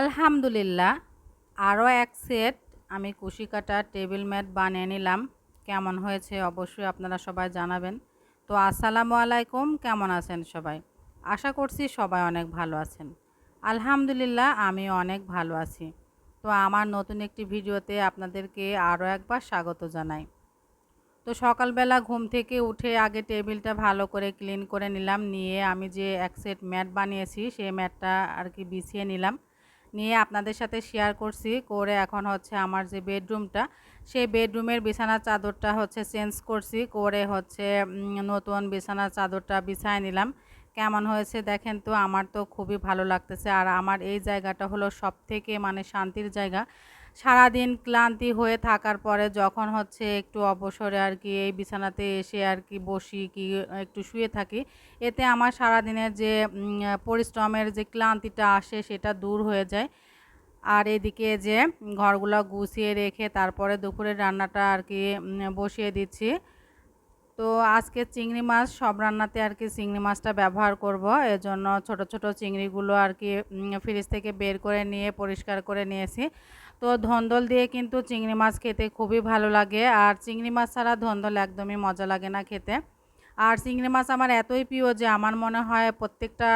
আলহামদুলিল্লাহ, আরও এক সেট আমি কুশি কাটা টেবিল ম্যাট বানিয়ে নিলাম। কেমন হয়েছে অবশ্যই আপনারা সবাই জানাবেন। তো আসসালামু আলাইকুম, কেমন আছেন সবাই? আশা করছি সবাই অনেক ভালো আছেন। আলহামদুলিল্লাহ, আমি অনেক ভালো আছি। তো আমার নতুন একটি ভিডিওতে আপনাদেরকে আরও একবার স্বাগত জানাই। তো সকালবেলা ঘুম থেকে উঠে আগে টেবিলটা ভালো করে ক্লিন করে নিলাম। নিয়ে আমি যে এক সেট ম্যাট বানিয়েছি, সেই ম্যাটটা আর কি বিছিয়ে নিলাম। নিয়ে আপনাদের সাথে শেয়ার করছি। করে এখন হচ্ছে আমার যে বেডরুমটা সেই বেডরুমের বিছানার চাদরটা হচ্ছে চেঞ্জ করছি। করে হচ্ছে নতুন বিছানার চাদরটা বিছায় নিলাম। কেমন হয়েছে দেখেন তো, আমার তো খুবই ভালো লাগতেছে। আর আমার এই জায়গাটা হলো সব থেকে মানে শান্তির জায়গা। সারাদিন ক্লান্তি হয়ে থাকার পরে যখন হচ্ছে একটু অবসরে আর কি এই বিছানাতে এসে আর কি বসি কি একটু শুয়ে থাকি, এতে আমার সারাদিনের যে পরিশ্রমের যে ক্লান্তিটা আসে সেটা দূর হয়ে যায়। আর এদিকে যে ঘরগুলো গুছিয়ে রেখে তারপরে দুপুরের রান্নাটা আর কি বসিয়ে দিচ্ছি। তো আজকে চিংড়ি মাছ সব রান্নাতে আর কি চিংড়ি মাছটা ব্যবহার করব। এজন্য ছোট ছোট চিংড়িগুলো আর কি ফ্রিজ থেকে বের করে নিয়ে, পরিষ্কার করে নিয়েছি। তো ধন্দল দিয়ে কিন্তু চিংড়ি মাছ খেতে খুবই ভালো লাগে। আর চিংড়ি মাছ ছাড়া ধন্দল একদমই মজা লাগে না খেতে। আর চিংড়ি মাছ আমার এতই প্রিয় যে আমার মনে হয় প্রত্যেকটা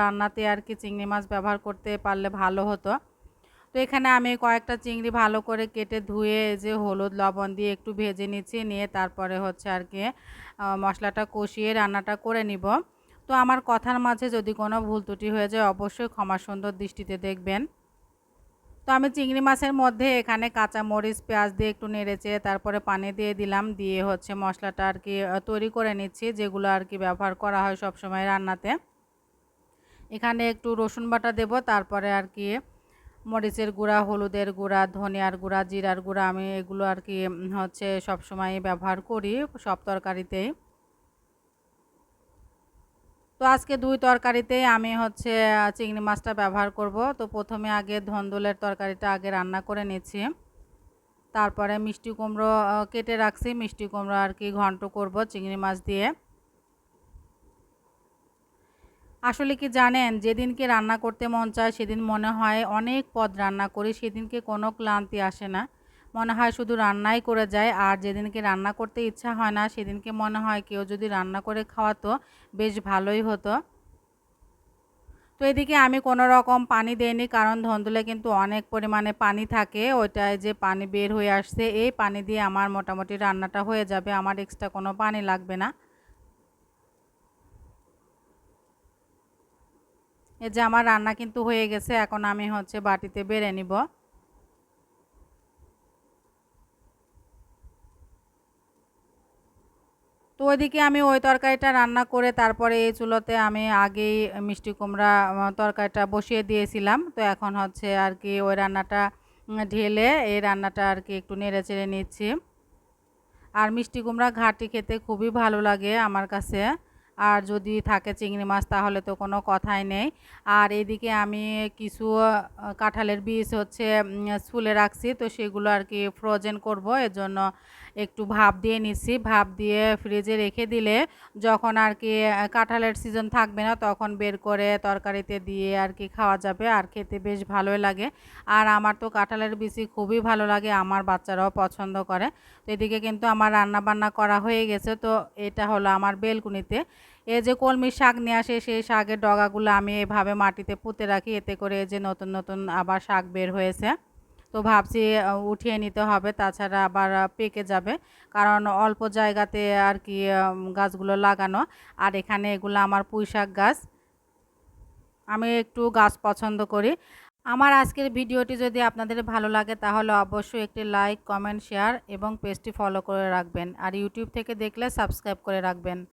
রান্নাতে আর কি চিংড়ি মাছ ব্যবহার করতে পারলে ভালো হতো। তো এখানে আমি কয়েকটা চিংড়ি ভালো করে কেটে ধুয়ে যে হলুদ লবণ দিয়ে একটু ভেজে নিচ্ছি, নিয়ে তারপরে হচ্ছে আর কি মশলাটা কষিয়ে রান্নাটা করে নিব। তো আমার কথার মাঝে যদি কোনো ভুল ত্রুটি হয়ে যায় অবশ্যই ক্ষমা সুন্দর দৃষ্টিতে দেখবেন। তো আমি চিংড়ি মাছের মধ্যে এখানে কাঁচা মরিচ, পেঁয়াজ দিয়ে একটু নেড়েছে তারপরে পানি দিয়ে দিলাম, দিয়ে হচ্ছে মশলাটা আর কি তৈরি করে নিচ্ছি, যেগুলো আর কি ব্যবহার করা হয় সব সময় রান্নাতে। এখানে একটু রসুন বাটা দেব, তারপরে আর কি মরিচের গুঁড়া, হলুদের গুঁড়া, ধনিয়ার গুঁড়া, জিরার গুঁড়া আমি এগুলো আর কি হচ্ছে সব সময় ব্যবহার করি সব তরকারিতেই। তো আজকে দুই তরকারিতে আমি হচ্ছে চিংড়ি মাছটা ব্যবহার করব। তো প্রথমে আগে ধন্দুলের তরকারিটা আগে রান্না করে নিচ্ছি। তারপরে মিষ্টি কুমড়ো কেটে রাখছি। মিষ্টি কুমড়ো আর কি ঘন্ট করব চিংড়ি মাছ দিয়ে। আসলে কি জানেন? যেদিনকে রান্না করতে মন চায়, সেদিন মনে হয় অনেক পদ রান্না করি, সেদিনকে কোনো ক্লান্তি আসে না। মনে হয় শুধু রান্নাই করে যায়, আর যেদিনকে রান্না করতে ইচ্ছা হয় না, সেদিনকে মনে হয় কেউ যদি রান্না করে খাওয়াতো, বেশ ভালোই হতো। তো এদিকে আমি কোনো রকম পানি দেইনি, কারণ ধন্দুলে কিন্তু অনেক পরিমাণে পানি থাকে। ওইটায় যে পানি বের হয়ে আসছে, এই পানি দিয়ে আমার মোটামুটি রান্নাটা হয়ে যাবে। আমার এক্সট্রা কোনো পানি লাগবে না। এই যে আমার রান্না কিন্তু হয়ে গেছে, এখন আমি হচ্ছে বাটিতে বেড়ে নিব। তো ওইদিকে আমি ওই তরকারিটা রান্না করে তারপরে এই চুলোতে আমি আগেই মিষ্টি কুমড়া তরকারিটা বসিয়ে দিয়েছিলাম। তো এখন হচ্ছে আর কি ওই রান্নাটা ঢেলে এই রান্নাটা আর কি একটু নেড়ে চেড়ে নিচ্ছি। আর মিষ্টি কুমড়া ঘাটি খেতে খুবই ভালো লাগে আমার কাছে। আর যদি থাকে চিংড়ি মাছ তাহলে তো কোনো কথাই নেই। আর এদিকে আমি কিছু কাঁঠালের বীজ হচ্ছে ফুলে রাখছি, তো সেগুলো আর কি ফ্রোজেন করব। এর জন্য একটু ভাপ দিয়ে নিচ্ছি। ভাপ দিয়ে ফ্রিজে রেখে দিলে যখন আর কি কাঁঠালের সিজন থাকবে না, তখন বের করে তরকারিতে দিয়ে আর কি খাওয়া যাবে। আর খেতে বেশ ভালোই লাগে। আর আমার তো কাঁঠালের বিচি খুবই ভালো লাগে, আমার বাচ্চারাও পছন্দ করে। তো এদিকে কিন্তু আমার রান্না বান্না করা হয়ে গেছে, তো এটা হলো আমার বেলকুনিতে। এই যে কলমি শাক নিয়ে আসে, সেই শাকের ডগাগুলো আমি এভাবে মাটিতে পুঁতে রাখি। এতে করে যে নতুন নতুন আবার শাক বের হয়েছে। তো ভাবছি উঠিয়ে নিতে হবে, তাছাড়া আবার পেকে যাবে। কারণ অল্প জায়গাতে আর কি গাছগুলো লাগানো। আর এখানে এগুলো আমার পুঁই শাক গাছ। আমি একটু গাছ পছন্দ করি। আমার আজকের ভিডিওটি যদি আপনাদের ভালো লাগে, তাহলে অবশ্যই একটি লাইক, কমেন্ট, শেয়ার এবং পেজটি ফলো করে রাখবেন। আর ইউটিউব থেকে দেখলে সাবস্ক্রাইব করে রাখবেন।